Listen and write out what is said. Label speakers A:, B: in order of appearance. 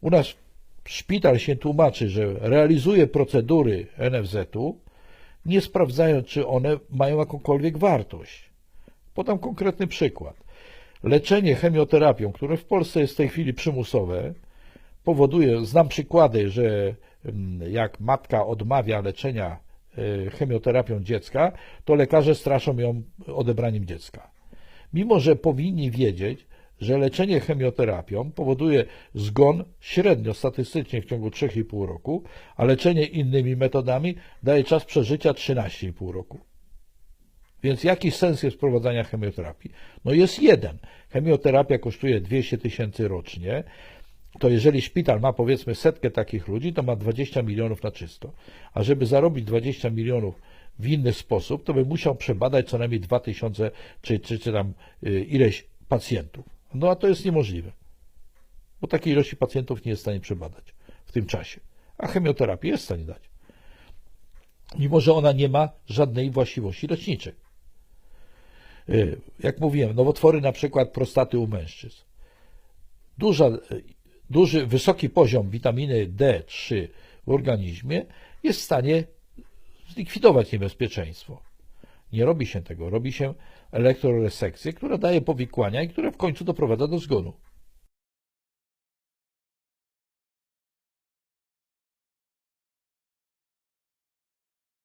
A: U nas szpital się tłumaczy, że realizuje procedury NFZ-u, nie sprawdzając, czy one mają jakąkolwiek wartość. Podam konkretny przykład. Leczenie chemioterapią, które w Polsce jest w tej chwili przymusowe, powoduje, znam przykłady, że mm, jak matka odmawia leczenia e, chemioterapią dziecka, to lekarze straszą ją odebraniem dziecka. Mimo, że powinni wiedzieć, że leczenie chemioterapią powoduje zgon średnio statystycznie w ciągu 3,5 roku, a leczenie innymi metodami daje czas przeżycia 13,5 roku. Więc jaki sens jest wprowadzania chemioterapii? No jest jeden. Chemioterapia kosztuje 200 tysięcy rocznie. To jeżeli szpital ma powiedzmy setkę takich ludzi, to ma 20 milionów na czysto. A żeby zarobić 20 milionów w inny sposób, to by musiał przebadać co najmniej 2000 czy, czy, czy tam y, ileś pacjentów. No a to jest niemożliwe. Bo takiej ilości pacjentów nie jest w stanie przebadać w tym czasie. A chemioterapię jest w stanie dać. Mimo, że ona nie ma żadnej właściwości leczniczej. Y, Jak mówiłem, nowotwory na przykład prostaty u mężczyzn. Duża, y, duży, wysoki poziom witaminy D3 w organizmie jest w stanie zlikwidować niebezpieczeństwo. Nie robi się tego, robi się elektroresekcję, która daje powikłania i która w końcu doprowadza do zgonu.